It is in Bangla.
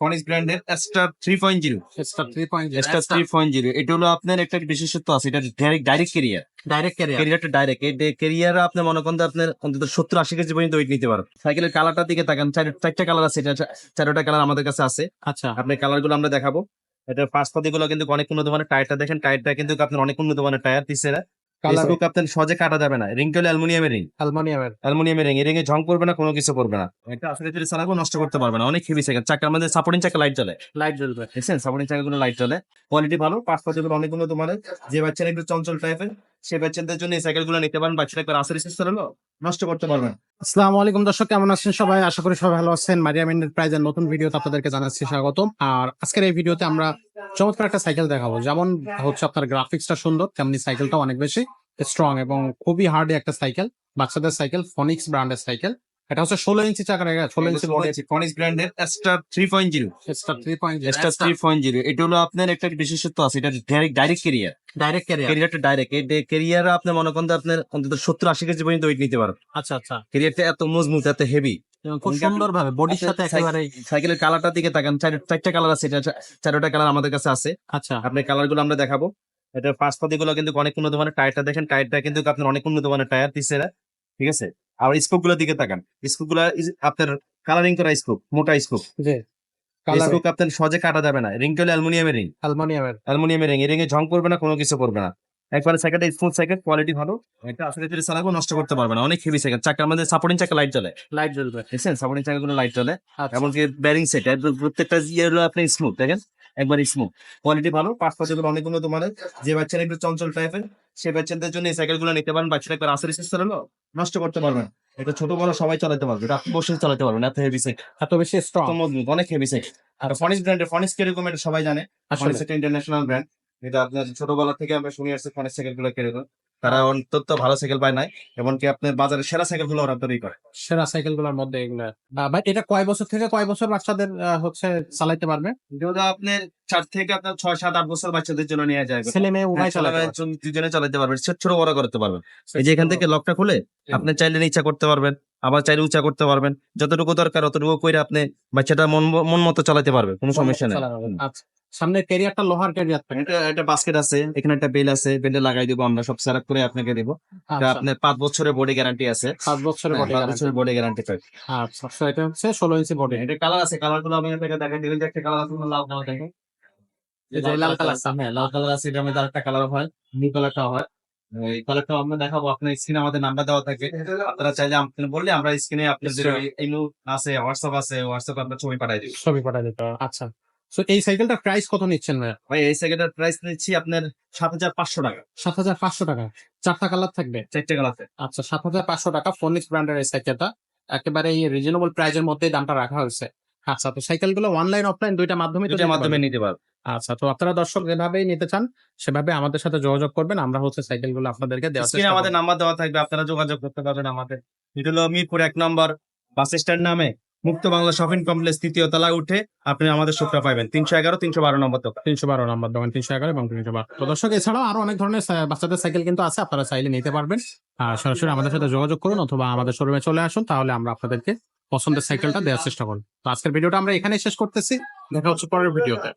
ফনিক্স ব্র্যান্ডের star three point zero star three point star three point zero এটা হলো আপনার একটা বিশেষত্ব আছে এটা direct direct carrier direct carrier কেরিয়ারটা direct এই কেরিয়ার আপনি মনে করেন আপনার অন্তত সত্তর আশি কেজি পর্যন্ত ওয়েট নিতে পারবেন সাইকেলের কালারটার দিকে তাকান চার চারটা কালার আছে এটা চারটা কালার আমাদের কাছে আছে। আচ্ছা। আপনার কালারগুলো আমরা দেখাবো। এটা ফার্স্ট পাতি গুলো কিন্তু অনেক উন্নত মানের টায়ারটা দেখেন টায়ারটা কিন্তু আপনার অনেক উন্নত মানের টায়ার পিসেরা কালার আপনার সহজে কাটা যাবে না। রিং হলো অ্যালুমিনিয়ামের রিং অ্যালুমিনিয়ামের। অ্যালুমিনিয়ামের রিং রিং এ ঝং পড়বে না কোনো কিছু পড়বে না। একটা আসলে যদি চালাবো নষ্ট করতে পারবে না। অনেক হেভি সাইকেল চাকা আমাদের সাপোর্টিং চাকা লাইট চলে লাইট জ্বলবে। দেখছেন সাপোর্টিং চাকাগুলো লাইট চলে কোয়ালিটি ভালো। পাঁচ পাঁচগুলো অনেক উন্নত যে বাচ্চারা একটু চঞ্চল টাইপের সে বাচ্চাদের জন্য এই সাইকেলগুলো নিতে পারেন। বাচ্চারা একবার আসলে শেষ হলো নষ্ট করতে পারবেন আসসালামু আলাইকুম দর্শক কেমন আছেন সবাই? আশা করি সবাই ভালো আছেন। মারিয়াম এন্টারপ্রাইজের নতুন ভিডিওতে আপনাদেরকে জানাচ্ছি স্বাগতম। আর আজকের এই ভিডিওতে আমরা চমৎকার একটা সাইকেল দেখাবো। যেমন হচ্ছে আপনার গ্রাফিক্সটা সুন্দর তেমনি সাইকেলটাও অনেক বেশি স্ট্রং এবং খুবই হার্ড একটা সাইকেল বাচ্চাদের সাইকেল ফনিক্স ব্র্যান্ডের সাইকেল এটা হচ্ছে ষোলো ইঞ্চি চাকার ষোলো ইঞ্চি ফনিক্স ব্র্যান্ডের star three point zero star three point star three point zero এটা হলো আপনার একটা বিশেষত্ব আছে এটা direct direct carrier direct carrier কেরিয়ারটা direct এই কেরিয়ার আপনি মনে করেন আপনার অন্তত সত্তর আশি কেজি পর্যন্ত ওয়েট নিতে পারেন। আচ্ছা আচ্ছা। কেরিয়ারটা এত মজবুত এত হেভি খুব সুন্দর ভাবে বডির সাথে একেবারে সাইকেলের কালারটার দিকে তাকান চারটা কালার আছে এটা চারটা কালার আমাদের কাছে আছে। আচ্ছা। আপনার কালারগুলো আমরা দেখাবো। এটা ফার্স্ট পাতি গুলো কিন্তু অনেক উন্নত মানের টায়ারটা দেখেন টায়ারটা কিন্তু আপনার অনেক উন্নত মানের টায়ার ঠিক আছে? আর স্কোপগুলোর দিকে তাকান। স্কোপগুলো আপনার কালারিং করা স্কোপ মোটা স্কোপ আপনার সহজে কাটা যাবে না। রিং হলো অ্যালুমিনিয়ামের রিং অ্যালুমিনিয়ামের অ্যালুমিনিয়ামের রিং এ ঝং পড়বে না কোনো কিছু পড়বে না। একবারে সাইকেলটা স্মুথ সাইকেল কোয়ালিটি ভালো। একটা আসলে যদি চালাবো নষ্ট করতে পারবে না অনেক হেভি সাইকেল চাকা আমাদের সাপোর্টিং চাকা লাইট জ্বলে। লাইট জ্বলবে। দেখছেন? সাপোর্টিং চাকাগুলো লাইট জ্বলে। আচ্ছা। এমনকি ব্যারিং সেট প্রত্যেকটা ইয়ে হলো আপনি স্মুথ দেখেন? একবার স্মুথ কোয়ালিটি ভালো। পাঁচ পাঁচগুলো অনেক উন্নত মানের যে বাচ্চারা একটু চঞ্চল টাইপের সে বাচ্চাদের জন্য এই সাইকেলগুলো নিতে পারেন। বাচ্চারা একবার আসলে শেষ হলো নষ্ট করতে পারবেন এটা ছোট বড় সবাই চালাতে পারবে। এটা আপনি বসে চালাতে পারবেন। এত হেভি সাইকেল এত বেশি স্ট্রং এত মজবুত অনেক হেভি সাইকেল আর ফনিক্স ব্র্যান্ডের ফনিক্স কীরকম এটা সবাই জানে। আসলে। ইন্টারন্যাশনাল ব্র্যান্ড এটা আপনার ছোটবেলা থেকে আমরা শুনে আসছি ফনিক্স সাইকেলগুলো কীরকম তারা অন্তত ভালো সাইকেল পায় নাই এমনকি আপনার বাজারে সেরা সাইকেলগুলো ওরা তৈরি করে। সেরা সাইকেলগুলোর মধ্যে এগুলো। বাট এটা কয় বছর থেকে কয় বছর বাচ্চাদের হচ্ছে চালাইতে পারবে? যেটা আপনার চার থেকে আপনার ছয় সাত আট বছর বাচ্চাদের জন্য নিয়ে যায়। ছেলে মেয়ে উভয় হ্যাঁ, চালাবে। দুজনে চালাতে পারবেন ছোট ছোট বড় করতে পারবেন। এই যে এখান থেকে লকটা খুলে আপনি চাইলে ইচ্ছা করতে পারবেন আবার চাইলে উঁচা করতে পারবেন। যতটুকু দরকার অতটুকু করে আপনি বাচ্চাটা মন মন মতো চালাতে পারবে কোনো সমস্যা নেই। আচ্ছা। সামনে ক্যারিয়ারটা লোহার ক্যারিয়ার থাকে এটা একটা বাস্কেট আছে এখানে একটা বেল আছে বেলে লাগাই দিব আমরা সব সেট করে আপনাকে দেবো। এটা আচ্ছা, আপনার পাঁচ বছরের বডি গ্যারান্টি আছে। পাঁচ বছরের হ্যাঁ, বডি পাঁচ বছরের বডি গ্যারান্টি পাই। আচ্ছা so এটা হচ্ছে ষোলো ইঞ্চি বডি এটা কালার আছে কালারগুলো আমি আপনাকে দেখাই দিবেন একটা কালার আছে লাল কালার দেখেন। এই যে লাল কালার হ্যাঁ লাল কালার আছে এটা আমাদের একটা কালার হয় নীল কালারটা হয়। এই কালারটা আমরা দেখাবো আপনার স্ক্রিনে আমাদের নাম্বার দেওয়া থাকবে। আপনারা চাইলে আপনি বললে আমরা স্ক্রিনে আপনাদের Sure. ইমো আছে হোয়াটসঅ্যাপ আছে হোয়াটসঅ্যাপে আপনার ছবি পাঠাই দিই ছবি পাঠা দিতে হবে। আচ্ছা। তো এই সাইকেলটার প্রাইস কত নিচ্ছেন ভাই এই সেকেন্ডের প্রাইস নিচ্ছি আপনার সাত হাজার পাঁচশো টাকা। সাত হাজার পাঁচশো টাকা। চারটা কালার থাকবে? চারটে কালার আচ্ছা সাত হাজার পাঁচশো টাকা ফোনিক্স ব্র্যান্ডের এই সাইকেলটা একেবারে এই রিজনেবল প্রাইজের মধ্যে দামটা রাখা হয়েছে। আচ্ছা তো সাইকেলগুলো অনলাইন অফলাইন দুইটা মাধ্যমে মাধ্যমে পারবেন। নিতে পারবে আচ্ছা তো আপনারা দর্শক যেভাবেই নিতে চান সেভাবে আমাদের সাথে যোগাযোগ করবেন। আমরা হচ্ছে সাইকেলগুলো আপনাদেরকে চেষ্টা আমাদের নাম্বার দেওয়া থাকবে আপনারা যোগাযোগ করতে পারবেন আমাদের। এটা হলো মিরপুর এক নম্বর বাস স্ট্যান্ড নামে। মুক্ত বাংলা শপিং কমপ্লেক্স তৃতীয় তলায় উঠে আপনি আমাদের শপটা পাবেন তিনশো এগারো, তিনশো বারো নম্বর দোকান। তিনশো বারো নম্বর দোকান, তিনশো এগারো এবং তিনশো বারো। তো দর্শক, এছাড়াও আরও অনেক ধরনের বাচ্চাদের সাইকেল কিন্তু আছে, আপনারা চাইলে নিতে পারবেন। আর সরাসরি আমাদের সাথে যোগাযোগ করুন অথবা আমাদের শোরুমে চলে আসুন, তাহলে আমরা আপনাদেরকে পছন্দের সাইকেলটা দেওয়ার চেষ্টা করুন তো আজকের ভিডিওটা আমরা এখানে শেষ করতেছি। দেখা হচ্ছে পরের ভিডিওতে।